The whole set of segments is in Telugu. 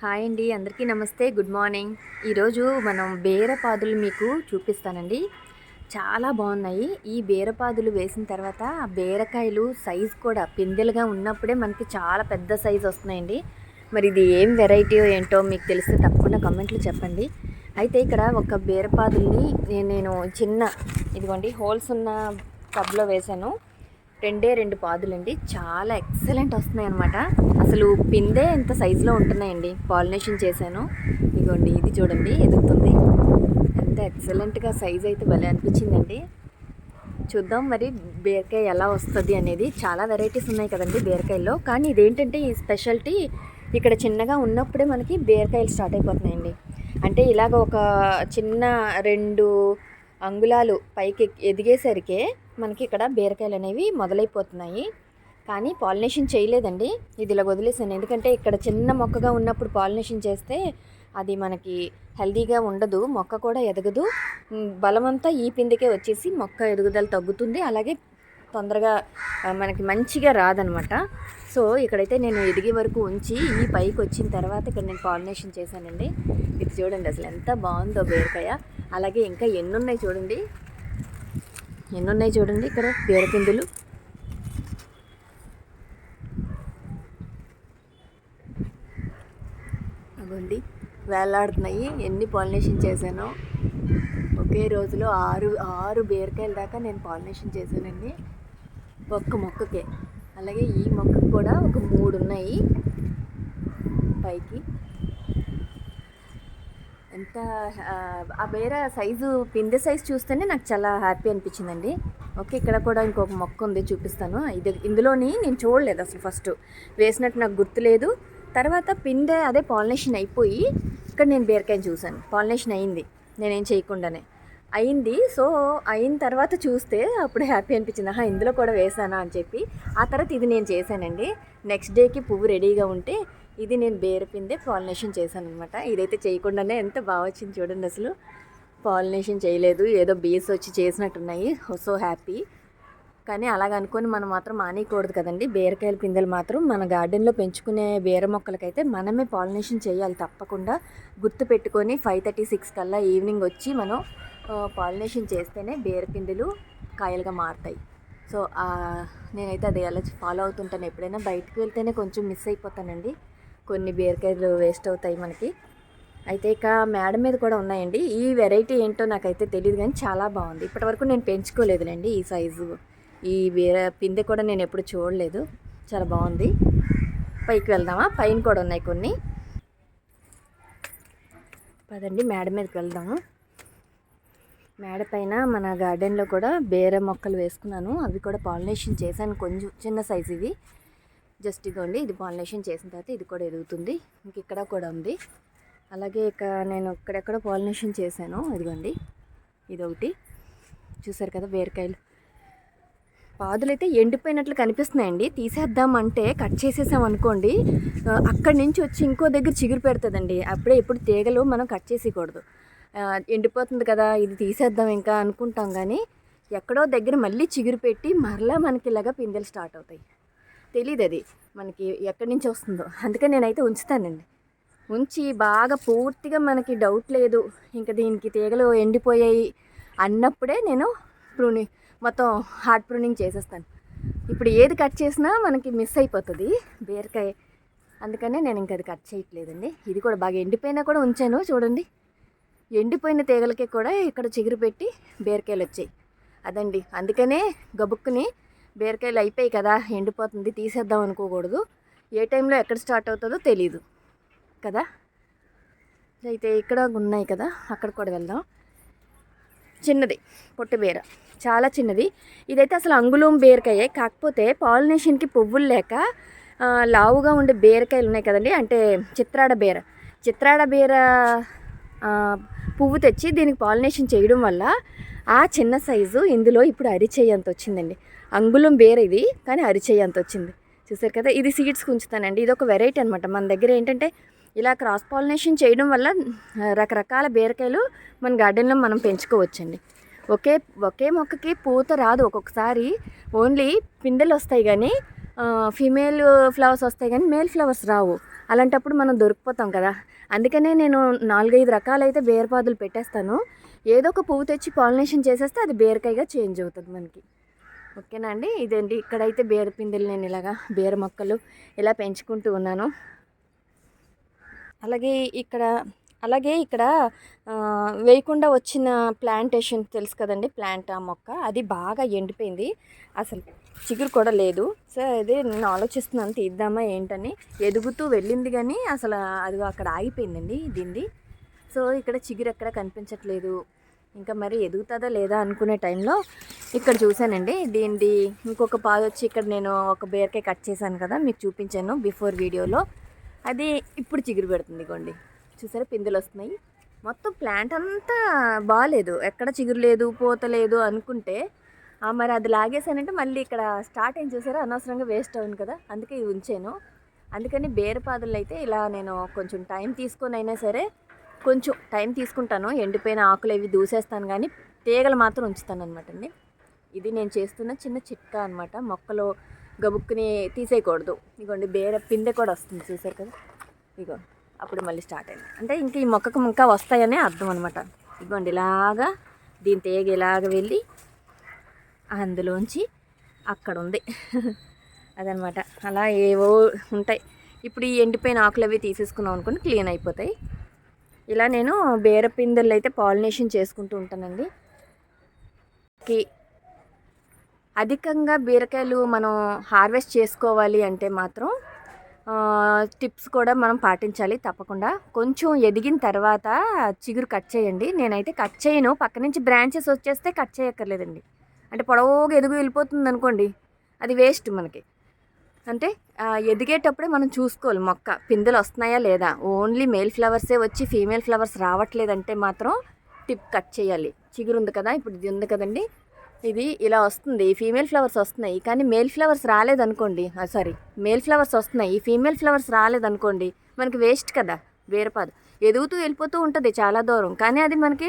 హాయ్ అండి అందరికీ నమస్తే గుడ్ మార్నింగ్. ఈరోజు మనం బేరపాదులు మీకు చూపిస్తానండి. చాలా బాగున్నాయి. ఈ బేరపాదులు వేసిన తర్వాత బీరకాయలు సైజ్ కూడా పిందెలుగా ఉన్నప్పుడే మనకి చాలా పెద్ద సైజ్ వస్తున్నాయండి. మరి ఇది ఏం వెరైటీ ఏంటో మీకు తెలిస్తే తప్పకుండా కమెంట్లు చెప్పండి. అయితే ఇక్కడ ఒక బీరపాదుల్ని నేను నేను చిన్న ఇదిగోండి హోల్స్ ఉన్న టబ్లో వేశాను. రెండే రెండు పాదులండి. చాలా ఎక్సలెంట్ వస్తున్నాయి అనమాట అసలు పిందే ఎంత సైజులో ఉంటున్నాయండి. పాలినేషన్ చేశాను. ఇదిగోండి ఇది చూడండి ఎదుగుతుంది. ఎంత ఎక్సలెంట్గా సైజ్ అయితే భలే అనిపించిందండి. చూద్దాం మరి బీరకాయ ఎలా వస్తుంది అనేది. చాలా వెరైటీస్ ఉన్నాయి కదండి బీరకాయల్లో. కానీ ఇదేంటంటే ఈ స్పెషాలిటీ ఇక్కడ చిన్నగా ఉన్నప్పుడే మనకి బీరకాయలు స్టార్ట్ అయిపోతున్నాయండి. అంటే ఇలాగ ఒక చిన్న రెండు అంగుళాలు పైకి ఎదిగేసరికే మనకి ఇక్కడ బీరకాయలు అనేవి మొదలైపోతున్నాయి. కానీ పాలినేషన్ చేయలేదండి. ఇది ఇలా వదిలేసాను. ఎందుకంటే ఇక్కడ చిన్న మొక్కగా ఉన్నప్పుడు పాలినేషన్ చేస్తే అది మనకి హెల్దీగా ఉండదు మొక్క కూడా ఎదగదు. బలమంతా ఈ పిందికే వచ్చేసి మొక్క ఎదుగుదల తగ్గుతుంది. అలాగే తొందరగా మనకి మంచిగా రాదనమాట. సో ఇక్కడైతే నేను ఎదిగే వరకు ఉంచి ఈ పైకి వచ్చిన తర్వాత ఇక్కడ నేను పాలినేషన్ చేశానండి. ఇది చూడండి అసలు ఎంత బాగుందో బీరకాయ. అలాగే ఇంకా ఎన్ని ఉన్నాయి చూడండి. ఎన్ని ఉన్నాయి చూడండి ఇక్కడ బీరపిందులు. అగోండి వేలాడుతున్నాయి. ఎన్ని పాలినేషన్ చేశానో. ఒకే రోజులో ఆరు ఆరు బీరకాయల దాకా నేను పాలినేషన్ చేశానండి. ఒక్క మొక్కకే. అలాగే ఈ మొక్కకు కూడా ఒక మూడు ఉన్నాయి పైకి. ఎంత ఆ, బీర బేర సైజు పిందె సైజు చూస్తేనే నాకు చాలా హ్యాపీ అనిపించిందండి. ఓకే ఇక్కడ కూడా ఇంకొక మొక్క ఉంది చూపిస్తాను. ఇది ఇందులోని నేను చూడలేదు అసలు ఫస్ట్. వేసినట్టు నాకు గుర్తులేదు తర్వాత పిందె అదే పాలినేషన్ అయిపోయి ఇక్కడ నేను బీరకాయని చూశాను. పాలినేషన్ అయింది. నేనేం చేయకుండానే. అయింది. సో అయిన తర్వాత చూస్తే అప్పుడు హ్యాపీ అనిపించింది. ఆహా ఇందులో కూడా వేసానా అని చెప్పి. ఆ తర్వాత ఇది నేను చేశానండి. నెక్స్ట్ డేకి పువ్వు రెడీగా ఉంటే ఇది నేను బేరపిందే పాలినేషన్ చేశాను అనమాట ఇదైతే చేయకుండానే ఎంత బాగా వచ్చింది చూడండి అసలు. పాలినేషన్ చేయలేదు. ఏదో బీస్ వచ్చి చేసినట్టున్నాయి. So happy. కానీ అలాగ అనుకొని మనం మాత్రం మానేయకూడదు కదండి. బీరకాయల పిందెలు మాత్రం మన గార్డెన్లో పెంచుకునే బీర మొక్కలకైతే మనమే పాలినేషన్ చేయాలి తప్పకుండా. గుర్తు పెట్టుకొని ఫైవ్ థర్టీ సిక్స్ కల్లా ఈవినింగ్ వచ్చి మనం పాలినేషన్ చేస్తేనే బీర పిందెలు కాయలుగా మారుతాయి. సో నేనైతే అది అలా ఫాలో అవుతుంటాను ఎప్పుడైనా. బయటకు వెళ్తేనే కొంచెం మిస్ అయిపోతానండి. కొన్ని బీరకాయలు వేస్ట్ అవుతాయి మనకి. అయితే ఇక మేడం మీద కూడా ఉన్నాయండి. ఈ వెరైటీ ఏంటో నాకైతే తెలియదు కానీ చాలా బాగుంది. ఇప్పటివరకు నేను పెంచుకోలేదులేండి ఈ సైజు. ఈ బీర పిందె కూడా నేను ఎప్పుడు చూడలేదు. చాలా బాగుంది. పైకి వెళ్దామా? పైన కూడా ఉన్నాయి కొన్ని. పదండి మేడం మీదకి వెళ్దాము. మేడ పైన మన గార్డెన్లో కూడా బేర మొక్కలు వేసుకున్నాను. అవి కూడా పాలినేషన్ చేశాను కొంచెం చిన్న సైజు ఇవి. జస్ట్ ఇదిగోండి ఇది పాలినేషన్ చేసిన తర్వాత ఇది కూడా ఎదుగుతుంది. ఇంక ఇక్కడ కూడా ఉంది. అలాగే ఇక నేను ఇక్కడెక్కడ పాలినేషన్ చేశాను. ఇదిగోండి ఇది ఒకటి చూసారు కదా బీరకాయలు పాదులు అయితే ఎండిపోయినట్లు కనిపిస్తున్నాయండి. తీసేద్దామంటే కట్ చేసేసాం అనుకోండి అక్కడి నుంచి వచ్చి ఇంకో దగ్గర చిగురు పెడుతుందండి. అప్పుడే ఎప్పుడు తీగలు మనం కట్ చేసేయకూడదు. ఎండిపోతుంది కదా ఇది తీసేద్దాం ఇంకా అనుకుంటాం కానీ ఎక్కడో దగ్గర మళ్ళీ చిగురు పెట్టి మరలా మనకి ఇలాగా పిందెలు స్టార్ట్ అవుతాయి. తెలియదు అది. మనకి ఎక్కడి నుంచి వస్తుందో. అందుకని నేనైతే ఉంచుతానండి. ఉంచి బాగా పూర్తిగా మనకి డౌట్ లేదు. ఇంకా దీనికి తీగలు ఎండిపోయాయి అన్నప్పుడే నేను ప్రూనింగ్ మొత్తం హార్డ్ ప్రూనింగ్ చేసేస్తాను. ఇప్పుడు ఏది కట్ చేసినా మనకి మిస్ అయిపోతుంది బీరకాయ. అందుకనే నేను ఇంకా అది కట్ చేయట్లేదండి. ఇది కూడా బాగా ఎండిపోయినా కూడా ఉంచాను చూడండి. ఎండిపోయిన తీగలకి కూడా ఇక్కడ చిగురు పెట్టి బీరకాయలు వచ్చాయి. అదండి. అందుకనే గబుక్కుని బీరకాయలు అయిపోయి కదా ఎండిపోతుంది తీసేద్దాం అనుకోకూడదు. ఏ టైంలో ఎక్కడ స్టార్ట్ అవుతుందో తెలీదు కదా? అయితే ఇక్కడ ఉన్నాయి కదా అక్కడ కూడా వెళ్దాం. చిన్నది పొట్టు బీర. చాలా చిన్నది. ఇదైతే అసలు అంగుళం బీరకాయే. కాకపోతే పాలినేషన్కి పువ్వులు లేక లావుగా ఉండే బీరకాయలు ఉన్నాయి కదండి. అంటే చిత్రాడ బీర. చిత్రాడ బీర పువ్వు తెచ్చి దీనికి పాలినేషన్ చేయడం వల్ల ఆ చిన్న సైజు ఇందులో ఇప్పుడు అరిచేయి అంత వచ్చిందండి. అంగుళం బీర ఇది కానీ అరిచేయి అంత వచ్చింది. చూసారు కదా ఇది సీడ్స్ ఉంచుతానండి. ఇది ఒక వెరైటీ అనమాట మన దగ్గర ఏంటంటే ఇలా క్రాస్ పాలినేషన్ చేయడం వల్ల రకరకాల బీరకాయలు మన గార్డెన్లో మనం పెంచుకోవచ్చండి. ఒకే ఒకే మొక్కకి పూత రాదు. ఒక్కొక్కసారి ఓన్లీ పిందెలు వస్తాయి కానీ ఫీమేల్ ఫ్లవర్స్ వస్తాయి కానీ మేల్ ఫ్లవర్స్ రావు. అలాంటప్పుడు మనం దొరికిపోతాం కదా. అందుకనే నేను నాలుగైదు రకాలైతే బేరపాదులు పెట్టేస్తాను. ఏదో ఒక పువ్వు తెచ్చి పాలినేషన్ చేసేస్తే అది బీరకాయగా చేంజ్ అవుతుంది మనకి. ఓకేనా అండి? ఇదేంటి? ఇక్కడైతే బీర పిందెలు నేను ఇలాగా బీర మొక్కలు ఇలా పెంచుకుంటూ ఉన్నాను. అలాగే ఇక్కడ అలాగే ఇక్కడ వేయకుండా వచ్చిన ప్లాంటేషన్ తెలుసు కదండి? ప్లాంట్ ఆ మొక్క. అది బాగా ఎండిపోయింది. అసలు చిగురు కూడా లేదు. సో అదే నేను ఆలోచిస్తున్నాను తీద్దామా ఏంటని. ఎదుగుతూ వెళ్ళింది కానీ అసలు అది అక్కడ ఆగిపోయిందండి దీన్ని సో ఇక్కడ చిగురు ఎక్కడ కనిపించట్లేదు. ఇంకా మరి ఎదుగుతుందా లేదా అనుకునే టైంలో ఇక్కడ చూశానండి. దీనిది ఇంకొక పాదు వచ్చి ఇక్కడ నేను ఒక బీరకాయ కట్ చేశాను కదా మీకు చూపించాను బిఫోర్ వీడియోలో. అది ఇప్పుడు చిగురు పెడుతుంది ఇగోండి. చూసారా పిందెలు వస్తున్నాయి. మొత్తం ప్లాంట్ అంతా బాగాలేదు ఎక్కడ చిగురు లేదు పూత లేదు అనుకుంటే మరి అది లాగేసానంటే మళ్ళీ ఇక్కడ స్టార్ట్ ఏం చేశారో అనవసరంగా వేస్ట్ అవును కదా. అందుకే ఇది ఉంచాను. అందుకని బేరపాదులు అయితే ఇలా నేను కొంచెం టైం తీసుకొని అయినా సరే కొంచెం టైం తీసుకుంటాను. ఎండిపోయిన ఆకులు ఇవి దూసేస్తాను కానీ తీగలు మాత్రం ఉంచుతాను అనమాట అండి. ఇది నేను చేస్తున్న చిన్న చిట్కా అనమాట మొక్కలు గబుక్కుని తీసేయకూడదు. ఇగోండి బేర పిందె కూడా వస్తుంది చూసారు కదా. ఇగో అప్పుడు మళ్ళీ స్టార్ట్ అయింది. అంటే ఇంక ఈ మొక్కకు ఇంకా వస్తాయనే అర్థం అనమాట ఇగోండి ఇలాగా దీని తీగ ఇలాగ వెళ్ళి అందులోంచి అక్కడ ఉంది అదనమాట. అలా ఏవో ఉంటాయి. ఇప్పుడు ఈ ఎండిపోయిన ఆకులు అవి తీసేసుకున్నాం అనుకోండి క్లీన్ అయిపోతాయి. ఇలా నేను బేర పిందెలు అయితే పాలినేషన్ చేసుకుంటూ ఉంటానండి. కి అధికంగా బీరకాయలు మనం హార్వెస్ట్ చేసుకోవాలి అంటే మాత్రం టిప్స్ కూడా మనం పాటించాలి తప్పకుండా. కొంచెం ఎదిగిన తర్వాత చిగురు కట్ చేయండి. నేనైతే కట్ చేయను. పక్క నుంచి బ్రాంచెస్ వచ్చేస్తే కట్ చేయక్కర్లేదండి. అంటే పొడవుగా ఎదుగు వెళ్ళిపోతుంది అనుకోండి అది వేస్ట్ మనకి. అంటే ఎదిగేటప్పుడే మనం చూసుకోవాలి మొక్క పిందెలు వస్తున్నాయా లేదా? ఓన్లీ మేల్ ఫ్లవర్సే వచ్చి ఫీమేల్ ఫ్లవర్స్ రావట్లేదంటే మాత్రం టిప్ కట్ చేయాలి. చిగురు ఉంది కదా ఇప్పుడు ఇది ఉంది కదండి ఇది ఇలా వస్తుంది ఫీమేల్ ఫ్లవర్స్ వస్తున్నాయి. కానీ మేల్ ఫ్లవర్స్ రాలేదనుకోండి సారీ మేల్ ఫ్లవర్స్ వస్తున్నాయి ఫీమేల్ ఫ్లవర్స్ రాలేదనుకోండి మనకి వేస్ట్ కదా బీరపాదు ఎదుగుతూ వెళ్ళిపోతూ ఉంటుంది చాలా దూరం కానీ అది మనకి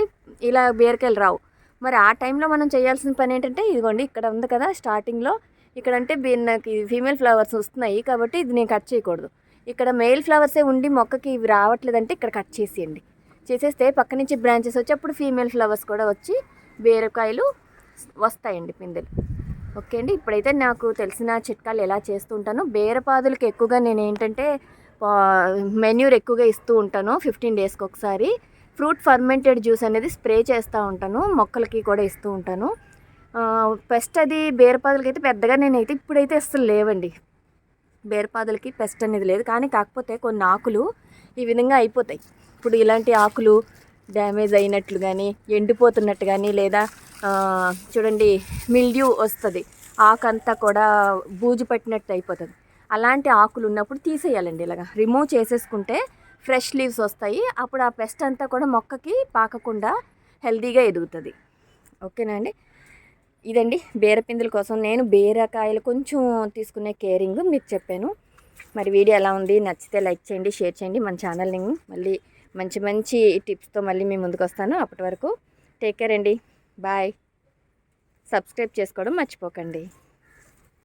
ఇలా బీరకాయలు రావు. మరి ఆ టైంలో మనం చేయాల్సిన పని ఏంటంటే ఇదిగోండి ఇక్కడ ఉంది కదా స్టార్టింగ్లో. ఇక్కడ అంటే నాకు ఫీమేల్ ఫ్లవర్స్ వస్తున్నాయి కాబట్టి ఇది నేను కట్ చేయకూడదు. ఇక్కడ మేల్ ఫ్లవర్సే ఉండి మొక్కకి ఇవి రావట్లేదంటే ఇక్కడ కట్ చేసేయండి. చేసేస్తే పక్క నుంచి బ్రాంచెస్ వచ్చి అప్పుడు ఫీమేల్ ఫ్లవర్స్ కూడా వచ్చి బీరకాయలు వస్తాయండి పిందెలు. ఓకే అండి ఇప్పుడైతే నాకు తెలిసిన చిట్కాలు ఎలా చేస్తుంటాను బేరపాదులకి ఎక్కువగా నేను ఏంటంటే మెన్యూర్ ఎక్కువగా ఇస్తూ ఉంటాను ఫిఫ్టీన్ డేస్కి ఒకసారి. ఫ్రూట్ ఫర్మెంటెడ్ జ్యూస్ అనేది స్ప్రే చేస్తూ ఉంటాను మొక్కలకి కూడా ఇస్తూ ఉంటాను. పెస్ట్ అది బేరపాదులకి అయితే పెద్దగా నేనైతే ఇప్పుడైతే అస్సలు లేవండి. బీరపాదులకి పెస్ట్ అనేది లేదు కానీ కాకపోతే కొన్ని ఆకులు ఈ విధంగా అయిపోతాయి. ఇప్పుడు ఇలాంటి ఆకులు డ్యామేజ్ అయినట్లు కానీ ఎండిపోతున్నట్టు కానీ లేదా చూడండి మిల్డ్యూ వస్తుంది ఆకంతా కూడా బూజు పట్టినట్టు అయిపోతుంది. అలాంటి ఆకులు ఉన్నప్పుడు తీసేయాలండి ఇలాగా. రిమూవ్ చేసేసుకుంటే ఫ్రెష్ లీవ్స్ వస్తాయి. అప్పుడు ఆ పెస్ట్ అంతా కూడా మొక్కకి పాకకుండా హెల్దీగా ఎదుగుతుంది. ఓకేనా అండి? ఇదండి. బీరపిందుల కోసం నేను బీరకాయలు కొంచెం తీసుకునే కేరింగ్ మీకు చెప్పాను. మరి వీడియో ఎలా ఉంది? నచ్చితే లైక్ చేయండి షేర్ చేయండి. మన ఛానల్ని మళ్ళీ మంచి మంచి టిప్స్తో మళ్ళీ మీ ముందుకు వస్తాను. అప్పటి వరకు టేక్ కేర్ అండి. బాయ్. సబ్స్క్రైబ్ చేసుకోవడం మర్చిపోకండి.